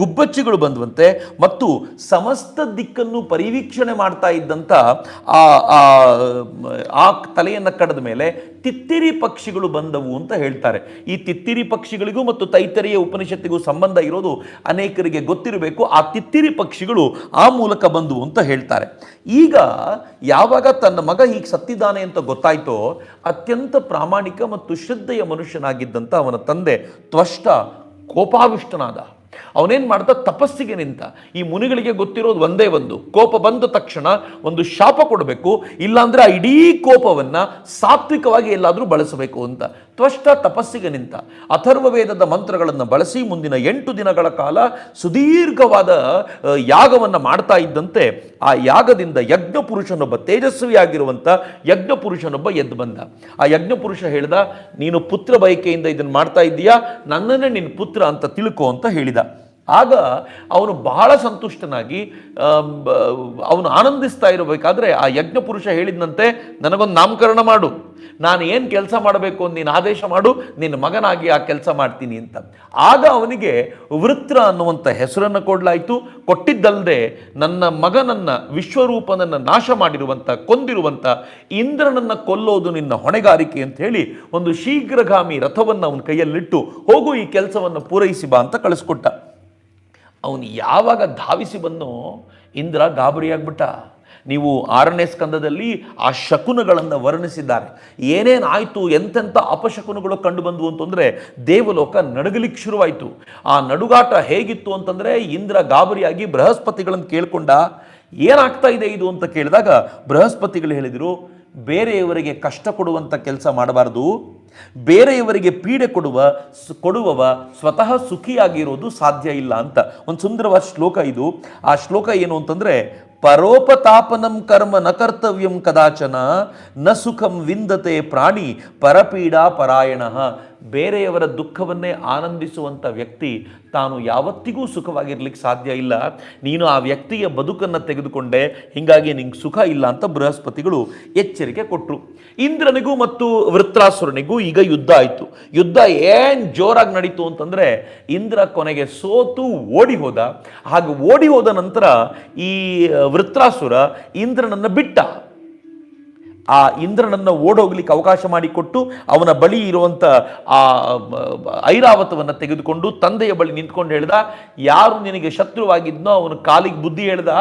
ಗುಬ್ಬಚ್ಚಿಗಳು ಬಂದವಂತೆ ಮತ್ತು ಸಮಸ್ತ ದಿಕ್ಕನ್ನು ಪರಿವೀಕ್ಷಣೆ ಮಾಡ್ತಾ ಇದ್ದಂಥ ಆ ಆ ತಲೆಯನ್ನು ಕಡದ ಮೇಲೆ ತಿತ್ತಿರಿ ಪಕ್ಷಿಗಳು ಬಂದವು ಅಂತ ಹೇಳ್ತಾರೆ. ಈ ತಿತ್ತಿರಿ ಪಕ್ಷಿಗಳಿಗೂ ಮತ್ತು ತೈತರಿಯ ಉಪನಿಷತ್ತಿಗೂ ಸಂಬಂಧ ಇರೋದು ಅನೇಕರಿಗೆ ಗೊತ್ತಿರಬೇಕು. ಆ ತಿತ್ತಿರಿ ಪಕ್ಷಿಗಳು ಆ ಮೂಲಕ ಬಂದವು ಅಂತ ಹೇಳ್ತಾರೆ. ಈಗ ಯಾವಾಗ ತನ್ನ ಮಗ ಹೀಗೆ ಸತ್ತಿದ್ದಾನೆ ಅಂತ ಗೊತ್ತಾಯ್ತೋ ಅತ್ಯಂತ ಪ್ರಾಮಾಣಿಕ ಮತ್ತು ಶ್ರದ್ಧೆಯ ಮನುಷ್ಯನಾಗಿದ್ದಂಥ ಅವನ ತಂದೆ ತ್ವಷ್ಟ ಕೋಪಾವಿಷ್ಟನಾದ. ಅವನೇನು ಮಾಡ್ದ? ತಪಸ್ಸಿಗೆ ನಿಂತ. ಈ ಮುನಿಗಳಿಗೆ ಗೊತ್ತಿರೋದು ಒಂದೇ ಒಂದು. ಕೋಪ ಬಂದ ತಕ್ಷಣ ಒಂದು ಶಾಪ ಕೊಡಬೇಕು. ಇಲ್ಲಾಂದ್ರೆ ಆ ಇಡೀ ಕೋಪವನ್ನ ಸಾತ್ವಿಕವಾಗಿ ಎಲ್ಲಾದರೂ ಬಳಸಬೇಕು ಅಂತ. ತ್ವಷ್ಟ ತಪಸ್ಸಿಗೆ ನಿಂತ ಅಥರ್ವ ವೇದದ ಮಂತ್ರಗಳನ್ನು ಬಳಸಿ ಮುಂದಿನ ಎಂಟು ದಿನಗಳ ಕಾಲ ಸುದೀರ್ಘವಾದ ಯಾಗವನ್ನು ಯಾಗವನ್ನ ಮಾಡ್ತಾ ಇದ್ದಂತೆ ಆ ಯಾಗದಿಂದ ಯಜ್ಞ ಪುರುಷನೊಬ್ಬ ತೇಜಸ್ವಿಯಾಗಿರುವಂಥ ಯಜ್ಞ ಪುರುಷನೊಬ್ಬ ಎದ್ದು ಬಂದ. ಆ ಯಜ್ಞ ಪುರುಷ ಹೇಳ್ದ, ನೀನು ಪುತ್ರ ಬಯಕೆಯಿಂದ ಇದನ್ನು ಮಾಡ್ತಾ ಇದ್ದೀಯಾ? ನನ್ನನ್ನೇ ನಿನ್ನ ಪುತ್ರ ಅಂತ ತಿಳ್ಕೊ ಅಂತ ಹೇಳಿದ. ಆಗ ಅವನು ಬಹಳ ಸಂತುಷ್ಟನಾಗಿ ಅವನು ಆನಂದಿಸ್ತಾ ಇರಬೇಕಾದ್ರೆ ಆ ಯಜ್ಞ ಪುರುಷ ಹೇಳಿದಂತೆ ನನಗೊಂದು ನಾಮಕರಣ ಮಾಡು. ನಾನು ಏನು ಕೆಲಸ ಮಾಡಬೇಕು ಅಂತ ನೀನು ಆದೇಶ ಮಾಡು. ನಿನ್ನ ಮಗನಾಗಿ ಆ ಕೆಲಸ ಮಾಡ್ತೀನಿ ಅಂತ. ಆಗ ಅವನಿಗೆ ವೃತ್ರ ಅನ್ನುವಂಥ ಹೆಸರನ್ನು ಕೊಡಲಾಯಿತು. ಕೊಟ್ಟಿದ್ದಲ್ಲದೆ ನನ್ನ ಮಗನನ್ನು, ವಿಶ್ವರೂಪನನ್ನು ನಾಶ ಮಾಡಿರುವಂಥ ಕೊಂದಿರುವಂಥ ಇಂದ್ರನನ್ನು ಕೊಲ್ಲೋದು ನಿನ್ನ ಹೊಣೆಗಾರಿಕೆ ಅಂತ ಹೇಳಿ ಒಂದು ಶೀಘ್ರಗಾಮಿ ರಥವನ್ನು ಅವನ ಕೈಯಲ್ಲಿಟ್ಟು ಹೋಗು, ಈ ಕೆಲಸವನ್ನು ಪೂರೈಸಿ ಬಾ ಅಂತ ಕಳಿಸ್ಕೊಟ್ಟ. ಅವನು ಯಾವಾಗ ಧಾವಿಸಿ ಬಂದೋ ಇಂದ್ರ ಗಾಬರಿಯಾಗ್ಬಿಟ್ಟ. ನೀವು ಆರನೇ ಸ್ಕಂದದಲ್ಲಿ ಆ ಶಕುನಗಳನ್ನು ವರ್ಣಿಸಿದ್ದಾರೆ. ಏನೇನಾಯಿತು ಎಂತೆಂಥ ಅಪಶಕುನಗಳು ಕಂಡು ಬಂದವು ಅಂತಂದರೆ, ದೇವಲೋಕ ನಡುಗಲಿಕ್ಕೆ ಶುರುವಾಯಿತು. ಆ ನಡುಗಾಟ ಹೇಗಿತ್ತು ಅಂತಂದರೆ, ಇಂದ್ರ ಗಾಬರಿಯಾಗಿ ಬೃಹಸ್ಪತಿಗಳನ್ನು ಕೇಳಿಕೊಂಡ, ಏನಾಗ್ತಾ ಇದೆ ಇದು ಅಂತ ಕೇಳಿದಾಗ, ಬೃಹಸ್ಪತಿಗಳು ಹೇಳಿದರು, ಬೇರೆಯವರಿಗೆ ಕಷ್ಟ ಕೊಡುವಂಥ ಕೆಲಸ ಮಾಡಬಾರ್ದು ಬೇರೆಯವರಿಗೆ ಪೀಡೆ ಕೊಡುವ ಕೊಡುವವ ಸ್ವತಃ ಸುಖಿಯಾಗಿರೋದು ಸಾಧ್ಯ ಇಲ್ಲ ಅಂತ. ಒಂದು ಸುಂದರವಾದ ಶ್ಲೋಕ ಇದು. ಆ ಶ್ಲೋಕ ಏನು ಅಂತಂದ್ರೆ ಪರೋಪತಾಪನಂ ಕರ್ಮ ನ ಕರ್ತವ್ಯಂ ಕದಾಚನ, ನ ಸುಖಂ ವಿಂದತೆ ಪ್ರಾಣಿ ಪರಪೀಡಾ ಪರಾಯಣ. ಬೇರೆಯವರ ದುಃಖವನ್ನೇ ಆನಂದಿಸುವಂಥ ವ್ಯಕ್ತಿ ತಾನು ಯಾವತ್ತಿಗೂ ಸುಖವಾಗಿರ್ಲಿಕ್ಕೆ ಸಾಧ್ಯ ಇಲ್ಲ. ನೀನು ಆ ವ್ಯಕ್ತಿಯ ಬದುಕನ್ನು ತೆಗೆದುಕೊಂಡೆ, ಹಿಂಗಾಗಿ ನಿಂಗೆ ಸುಖ ಇಲ್ಲ ಅಂತ ಬೃಹಸ್ಪತಿಗಳು ಎಚ್ಚರಿಕೆ ಕೊಟ್ಟರು ಇಂದ್ರನಿಗೂ ಮತ್ತು ವೃತ್ರಾಸುರನಿಗೂ ಈಗ ಯುದ್ಧ ಆಯಿತು. ಯುದ್ಧ ಏನ್ ಜೋರಾಗಿ ನಡೀತು ಅಂತಂದ್ರೆ, ಇಂದ್ರ ಕೊನೆಗೆ ಸೋತು ಓಡಿ ಹೋದ. ಹಾಗೆ ಓಡಿ ಹೋದ ನಂತರ ಈ ವೃತ್ರಾಸುರ ಇಂದ್ರನನ್ನು ಬಿಟ್ಟ. ಆ ಇಂದ್ರನನ್ನು ಓಡೋಗ್ಲಿಕ್ಕೆ ಅವಕಾಶ ಮಾಡಿಕೊಟ್ಟು ಅವನ ಬಳಿ ಇರುವಂಥ ಆ ಐರಾವತವನ್ನು ತೆಗೆದುಕೊಂಡು ತಂದೆಯ ಬಳಿ ನಿಂತ್ಕೊಂಡು ಹೇಳ್ದ, ಯಾರು ನಿನಗೆ ಶತ್ರುವಾಗಿದ್ನೋ ಅವನ ಕಾಲಿಗೆ ಬುದ್ಧಿ ಹೇಳ್ದ,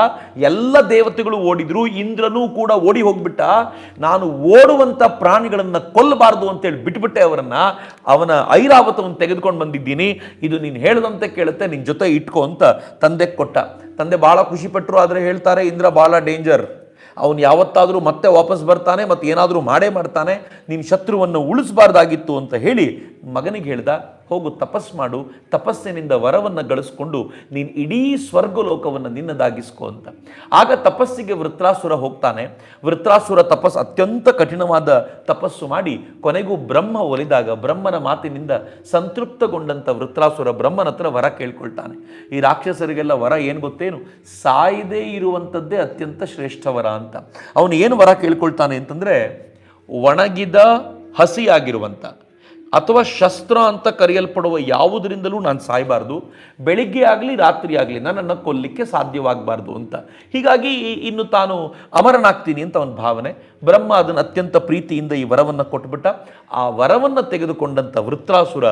ಎಲ್ಲ ದೇವತೆಗಳು ಓಡಿದ್ರು, ಇಂದ್ರನೂ ಕೂಡ ಓಡಿ ಹೋಗ್ಬಿಟ್ಟ. ನಾನು ಓಡುವಂಥ ಪ್ರಾಣಿಗಳನ್ನು ಕೊಲ್ಲಬಾರ್ದು ಅಂತೇಳಿ ಬಿಟ್ಬಿಟ್ಟೆ ಅವರನ್ನು. ಅವನ ಐರಾವತವನ್ನು ತೆಗೆದುಕೊಂಡು ಬಂದಿದ್ದೀನಿ. ಇದು ನೀನು ಹೇಳದಂತೆ ಕೇಳುತ್ತೆ ನಿನ್ನ ಜೊತೆ ಇಟ್ಕೋ ಅಂತ ತಂದೆ ಕೊಟ್ಟ. ತಂದೆ ಭಾಳ ಖುಷಿಪಟ್ಟರು ಆದರೆ ಹೇಳ್ತಾರೆ, ಇಂದ್ರ ಭಾಳ ಡೇಂಜರ್. ಅವನು ಯಾವತ್ತಾದರೂ ಮತ್ತೆ ವಾಪಸ್ ಬರ್ತಾನೆ ಮತ್ತು ಏನಾದರೂ ಮಾಡೇ ಮಾಡ್ತಾನೆ ನಿಮ್ಮ ಶತ್ರುವನ್ನು ಉಳಿಸಬಾರ್ದಾಗಿತ್ತು ಅಂತ ಹೇಳಿ ಮಗನಿಗೆ ಹೇಳ್ದ ಹೋಗು ತಪಸ್ ಮಾಡು, ತಪಸ್ಸಿನಿಂದ ವರವನ್ನು ಗಳಿಸ್ಕೊಂಡು ನೀನು ಇಡೀ ಸ್ವರ್ಗಲೋಕವನ್ನು ನಿನ್ನದಾಗಿಸ್ಕೊ ಅಂತ. ಆಗ ತಪಸ್ಸಿಗೆ ವೃತ್ರಾಸುರ ಹೋಗ್ತಾನೆ. ವೃತ್ರಾಸುರ ತಪಸ್ ಅತ್ಯಂತ ಕಠಿಣವಾದ ತಪಸ್ಸು ಮಾಡಿ ಕೊನೆಗೂ ಬ್ರಹ್ಮ ಒಲಿದಾಗ, ಬ್ರಹ್ಮನ ಮಾತಿನಿಂದ ಸಂತೃಪ್ತಗೊಂಡಂಥ ವೃತ್ರಾಸುರ ಬ್ರಹ್ಮನ ಹತ್ರ ವರ ಕೇಳ್ಕೊಳ್ತಾನೆ. ಈ ರಾಕ್ಷಸರಿಗೆಲ್ಲ ವರ ಏನು ಗೊತ್ತೇನು? ಸಾಯದೇ ಇರುವಂಥದ್ದೇ ಅತ್ಯಂತ ಶ್ರೇಷ್ಠ ವರ ಅಂತ. ಅವನು ಏನು ವರ ಕೇಳ್ಕೊಳ್ತಾನೆ ಅಂತಂದರೆ, ಒಣಗಿದ ಹಸಿಯಾಗಿರುವಂಥ ಅಥವಾ ಶಸ್ತ್ರ ಅಂತ ಕರೆಯಲ್ಪಡುವ ಯಾವುದರಿಂದಲೂ ನಾನು ಸಾಯಬಾರ್ದು. ಬೆಳಿಗ್ಗೆ ಆಗಲಿ, ರಾತ್ರಿ ಆಗಲಿ ನನ್ನನ್ನು ಕೊಲ್ಲಿಕ್ಕೆ ಸಾಧ್ಯವಾಗಬಾರ್ದು ಅಂತ. ಹೀಗಾಗಿ ಇನ್ನು ತಾನು ಅಮರನಾಗ್ತೀನಿ ಅಂತ ಅವನ ಭಾವನೆ. ಬ್ರಹ್ಮ ಅದನ್ನು ಅತ್ಯಂತ ಪ್ರೀತಿಯಿಂದ ಈ ವರವನ್ನು ಕೊಟ್ಬಿಟ್ಟ. ಆ ವರವನ್ನು ತೆಗೆದುಕೊಂಡಂಥ ವೃತ್ರಾಸುರ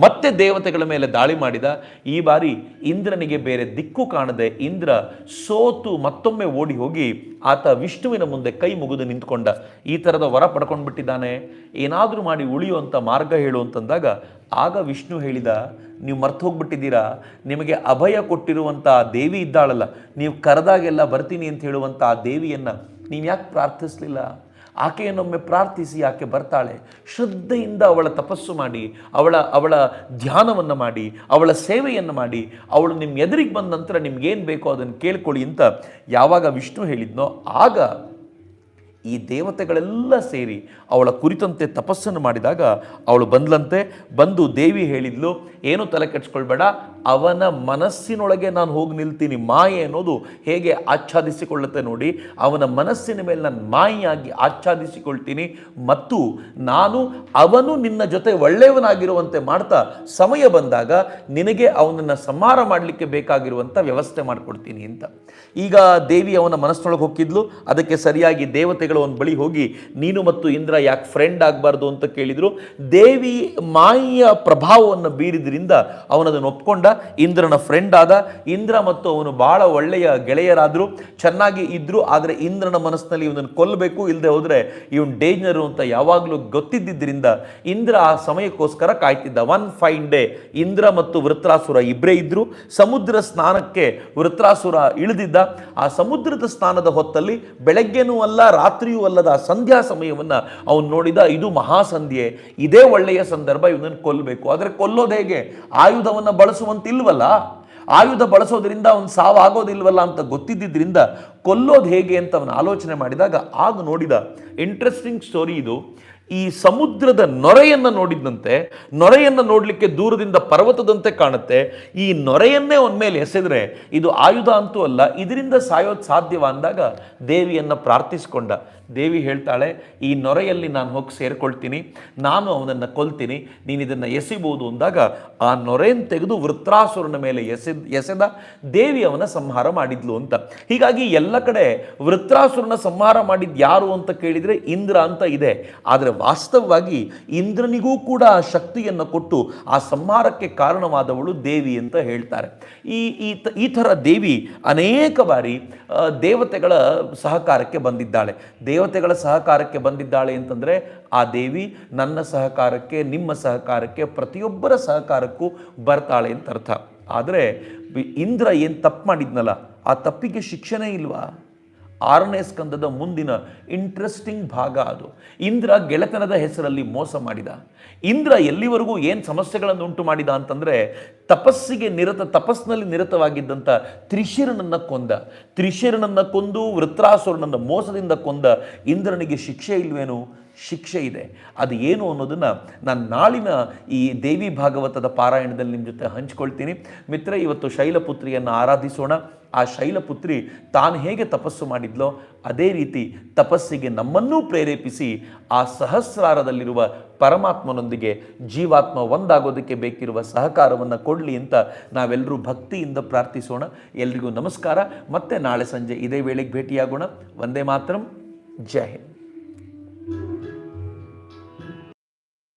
ಮತ್ತೆ ದೇವತೆಗಳ ಮೇಲೆ ದಾಳಿ ಮಾಡಿದ. ಈ ಬಾರಿ ಇಂದ್ರನಿಗೆ ಬೇರೆ ದಿಕ್ಕು ಕಾಣದೆ ಇಂದ್ರ ಸೋತು ಮತ್ತೊಮ್ಮೆ ಓಡಿ ಹೋಗಿ ಆತ ವಿಷ್ಣುವಿನ ಮುಂದೆ ಕೈ ಮುಗಿದು ನಿಂತ್ಕೊಂಡ. ಈ ಥರದ ವರ ಪಡ್ಕೊಂಡ್ಬಿಟ್ಟಿದ್ದಾನೆ. ಏನಾದರೂ ಮಾಡಿ ಉಳಿಯುವಂಥ ಮಾರ್ಗ ಹೇಳು ಅಂತಂದಾಗ, ಆಗ ವಿಷ್ಣು ಹೇಳಿದ, ನೀವು ಮರ್ತು ಹೋಗ್ಬಿಟ್ಟಿದ್ದೀರಾ? ನಿಮಗೆ ಅಭಯ ಕೊಟ್ಟಿರುವಂಥ ದೇವಿ ಇದ್ದಾಳಲ್ಲ, ನೀವು ಕರೆದಾಗೆಲ್ಲ ಬರ್ತೀನಿ ಅಂತ ಹೇಳುವಂಥ ಆ ದೇವಿಯನ್ನು ನೀವು ಯಾಕೆ ಪ್ರಾರ್ಥಿಸಲಿಲ್ಲ? ಆಕೆಯನ್ನೊಮ್ಮೆ ಪ್ರಾರ್ಥಿಸಿ ಆಕೆ ಬರ್ತಾಳೆ. ಶ್ರದ್ಧೆಯಿಂದ ಅವಳ ತಪಸ್ಸು ಮಾಡಿ, ಅವಳ ಅವಳ ಧ್ಯಾನವನ್ನು ಮಾಡಿ, ಅವಳ ಸೇವೆಯನ್ನು ಮಾಡಿ, ಅವಳು ನಿಮ್ಮ ಎದುರಿಗೆ ಬಂದ ನಂತರ ನಿಮ್ಗೇನು ಬೇಕೋ ಅದನ್ನು ಕೇಳ್ಕೊಳ್ಳಿ ಅಂತ ಯಾವಾಗ ವಿಷ್ಣು ಹೇಳಿದ್ನೋ, ಆಗ ಈ ದೇವತೆಗಳೆಲ್ಲ ಸೇರಿ ಅವಳ ಕುರಿತಂತೆ ತಪಸ್ಸನ್ನು ಮಾಡಿದಾಗ ಅವಳು ಬಂದ್ಲಂತೆ, ಬಂದು ದೇವಿ ಹೇಳಿದ್ಲು, ಏನು ತಲೆ ಕೆಡ್ಸ್ಕೊಳ್ಬೇಡ, ಅವನ ಮನಸ್ಸಿನೊಳಗೆ ನಾನು ಹೋಗಿ ನಿಲ್ತೀನಿ, ಮಾಯೆ ಅನ್ನೋದು ಹೇಗೆ ಆಚ್ಛಾದಿಸಿಕೊಳ್ಳುತ್ತೆ ನೋಡಿ, ಅವನ ಮನಸ್ಸಿನ ಮೇಲೆ ನಾನು ಮಾಯಿಯಾಗಿ ಆಚ್ಛಾದಿಸಿಕೊಳ್ತೀನಿ, ಮತ್ತು ನಾನು ಅವನು ನಿನ್ನ ಜೊತೆ ಒಳ್ಳೆಯವನಾಗಿರುವಂತೆ ಮಾಡ್ತಾ ಸಮಯ ಬಂದಾಗ ನಿನಗೆ ಅವನನ್ನು ಸಂಹಾರ ಮಾಡಲಿಕ್ಕೆ ಬೇಕಾಗಿರುವಂಥ ವ್ಯವಸ್ಥೆ ಮಾಡಿಕೊಡ್ತೀನಿ ಅಂತ. ಈಗ ದೇವಿ ಅವನ ಮನಸ್ಸಿನೊಳಗೆ ಹೋಗಿದ್ಲು ಅದಕ್ಕೆ ಸರಿಯಾಗಿ ದೇವತೆಗಳು ಅವನ ಬಳಿ ಹೋಗಿ, ನೀನು ಮತ್ತು ಇಂದ್ರ ಯಾಕೆ ಫ್ರೆಂಡ್ ಆಗಬಾರ್ದು ಅಂತ ಕೇಳಿದ್ರು. ದೇವಿ ಮಾಯಿಯ ಪ್ರಭಾವವನ್ನು ಬೀರಿದ್ರಿಂದ ಅವನದನ್ನು ಒಪ್ಕೊಂಡ, ಇಂದ್ರನ ಫ್ರೆಂಡ್ ಆದ. ಇಂದ್ರ ಮತ್ತು ಅವನು ಬಹಳ ಒಳ್ಳೆಯ ಗೆಳೆಯರಾದರು, ಚೆನ್ನಾಗಿ ಇದ್ದರು ಆದರೆ ಇಂದ್ರನ ಮನಸ್ಸಿನಲ್ಲಿ ಇವನನ್ನು ಕೊಲ್ಲಬೇಕು ಇಲ್ಲದೆ ಹೋದರೆ ಇವನು ಡೇಂಜರು ಅಂತ ಯಾವಾಗಲೂ ಗೊತ್ತಿದ್ದರಿಂದ ಇಂದ್ರ ಆ ಸಮಯಕ್ಕೋಸ್ಕರ ಕಾಯ್ತಿದ್ದ. ಒನ್ ಫೈನ್ ಡೇ ಇಂದ್ರ ಮತ್ತು ವೃತ್ರಾಸುರ ಇಬ್ಬರೇ ಇದ್ದರು ಸಮುದ್ರ ಸ್ನಾನಕ್ಕೆ ವೃತ್ರಾಸುರ ಇಳಿದಿದ್ದ. ಆ ಸಮುದ್ರದ ಸ್ನಾನದ ಹೊತ್ತಲ್ಲಿ ಬೆಳಗ್ಗೆನೂ ಅಲ್ಲ ರಾತ್ರಿಯೂ ಅಲ್ಲದ ಸಂಧ್ಯಾ ಸಮಯವನ್ನು ಅವನು ನೋಡಿದ, ಇದು ಮಹಾಸಂಧ್ಯೆ, ಇದೇ ಒಳ್ಳೆಯ ಸಂದರ್ಭ, ಇವನನ್ನು ಕೊಲ್ಲಬೇಕು ಆದರೆ ಕೊಲ್ಲೋದು ಹೇಗೆ? ಆಯುಧವನ್ನು ಬಳಸುವಂತಿಲ್ವಲ್ಲ? ಆಯುಧ ಬಳಸೋದ್ರಿಂದ ಅವನು ಸಾವಾಗೋದಿಲ್ವಲ್ಲ ಅಂತ ಗೊತ್ತಿದ್ದಿದ್ದರಿಂದ ಕೊಲ್ಲೋದು ಹೇಗೆ ಅಂತ ಅವನು ಆಲೋಚನೆ ಮಾಡಿದಾಗ ಆಗ ನೋಡಿದ ಇಂಟ್ರೆಸ್ಟಿಂಗ್ ಸ್ಟೋರಿ ಇದು. ಈ ಸಮುದ್ರದ ನೊರೆಯನ್ನು ನೋಡಿದಂತೆ ನೊರೆಯನ್ನು ನೋಡಲಿಕ್ಕೆ ದೂರದಿಂದ ಪರ್ವತದಂತೆ ಕಾಣುತ್ತೆ. ಈ ನೊರೆಯನ್ನೇ ಮೇಲೆ ಎಸೆದ್ರೆ ಇದು ಆಯುಧ ಅಂತೂ ಅಲ್ಲ, ಇದರಿಂದ ಸಾಯೋದು ಸಾಧ್ಯವ ಅಂದಾಗ ದೇವಿಯನ್ನು ಪ್ರಾರ್ಥಿಸಿಕೊಂಡ. ದೇವಿ ಹೇಳ್ತಾಳೆ, ಈ ನೊರೆಯಲ್ಲಿ ನಾನು ಹೋಗಿ ಸೇರ್ಕೊಳ್ತೀನಿ, ನಾನು ಅವನನ್ನು ಕೊಲ್ತೀನಿ, ನೀನು ಇದನ್ನು ಎಸಿಬೋದು ಅಂದಾಗ ಆ ನೊರೆಯನ್ನು ತೆಗೆದು ವೃತ್ರಾಸುರನ ಮೇಲೆ ಎಸೆದ್ ಎಸೆದ ದೇವಿ ಅವನ ಸಂಹಾರ ಮಾಡಿದ್ಲು ಅಂತ. ಹೀಗಾಗಿ ಎಲ್ಲ ಕಡೆ ವೃತ್ರಾಸುರನ ಸಂಹಾರ ಮಾಡಿದ್ದು ಯಾರು ಅಂತ ಕೇಳಿದರೆ ಇಂದ್ರ ಅಂತ ಇದೆ. ಆದರೆ ವಾಸ್ತವವಾಗಿ ಇಂದ್ರನಿಗೂ ಕೂಡ ಆ ಶಕ್ತಿಯನ್ನು ಕೊಟ್ಟು ಆ ಸಂಹಾರಕ್ಕೆ ಕಾರಣವಾದವಳು ದೇವಿ ಅಂತ ಹೇಳ್ತಾರೆ. ಈ ಈ ಥರ ದೇವಿ ಅನೇಕ ಬಾರಿ ದೇವತೆಗಳ ಸಹಕಾರಕ್ಕೆ ಬಂದಿದ್ದಾಳೆ. ದೇವತೆಗಳ ಸಹಕಾರಕ್ಕೆ ಬಂದಿದ್ದಾಳೆ ಅಂತಂದರೆ ಆ ದೇವಿ ನನ್ನ ಸಹಕಾರಕ್ಕೆ, ನಿಮ್ಮ ಸಹಕಾರಕ್ಕೆ, ಪ್ರತಿಯೊಬ್ಬರ ಸಹಕಾರಕ್ಕೂ ಬರ್ತಾಳೆ ಅಂತ ಅರ್ಥ. ಆದರೆ ಇಂದ್ರ ಏನು ತಪ್ಪು ಮಾಡಿದ್ನಲ್ಲ? ಆ ತಪ್ಪಿಗೆ ಶಿಕ್ಷಣ ಇಲ್ವಾ? ಆರನೇ ಸ್ಕಂದದ ಮುಂದಿನ ಇಂಟ್ರೆಸ್ಟಿಂಗ್ ಭಾಗ ಅದು. ಇಂದ್ರ ಗೆಳೆತನದ ಹೆಸರಲ್ಲಿ ಮೋಸ ಮಾಡಿದ. ಇಂದ್ರ ಎಲ್ಲಿವರೆಗೂ ಏನು ಸಮಸ್ಯೆಗಳನ್ನು ಉಂಟು ಮಾಡಿದ ಅಂತಂದರೆ, ತಪಸ್ಸಿಗೆ ನಿರತ, ತಪಸ್ಸಿನಲ್ಲಿ ನಿರತವಾಗಿದ್ದಂಥ ತ್ರಿಶಿರನನ್ನು ಕೊಂದ. ತ್ರಿಶಿರನನ್ನು ಕೊಂದು ವೃತ್ರಾಸುರನನ್ನು ಮೋಸದಿಂದ ಕೊಂದ. ಇಂದ್ರನಿಗೆ ಶಿಕ್ಷೆ ಇಲ್ವೇನು? ಶಿಕ್ಷೆ ಇದೆ. ಅದು ಏನು ಅನ್ನೋದನ್ನು ನಾನು ನಾಳಿನ ಈ ದೇವಿ ಭಾಗವತದ ಪಾರಾಯಣದಲ್ಲಿ ನಿಮ್ಮ ಜೊತೆ ಹಂಚ್ಕೊಳ್ತೀನಿ. ಮಿತ್ರ, ಇವತ್ತು ಶೈಲಪುತ್ರಿಯನ್ನು ಆರಾಧಿಸೋಣ. ಆ ಶೈಲಪುತ್ರಿ ತಾನು ಹೇಗೆ ತಪಸ್ಸು ಮಾಡಿದ್ಲೋ, ಅದೇ ರೀತಿ ತಪಸ್ಸಿಗೆ ನಮ್ಮನ್ನೂ ಪ್ರೇರೇಪಿಸಿ ಆ ಸಹಸ್ರಾರದಲ್ಲಿರುವ ಪರಮಾತ್ಮನೊಂದಿಗೆ ಜೀವಾತ್ಮ ಒಂದಾಗೋದಕ್ಕೆ ಬೇಕಿರುವ ಸಹಕಾರವನ್ನು ಕೊಡಲಿ ಅಂತ ನಾವೆಲ್ಲರೂ ಭಕ್ತಿಯಿಂದ ಪ್ರಾರ್ಥಿಸೋಣ. ಎಲ್ರಿಗೂ ನಮಸ್ಕಾರ. ಮತ್ತೆ ನಾಳೆ ಸಂಜೆ ಇದೇ ವೇಳೆಗೆ ಭೇಟಿಯಾಗೋಣ. ಒಂದೇ ಮಾತ್ರಂ. ಜೈ ಹಿಂದ್.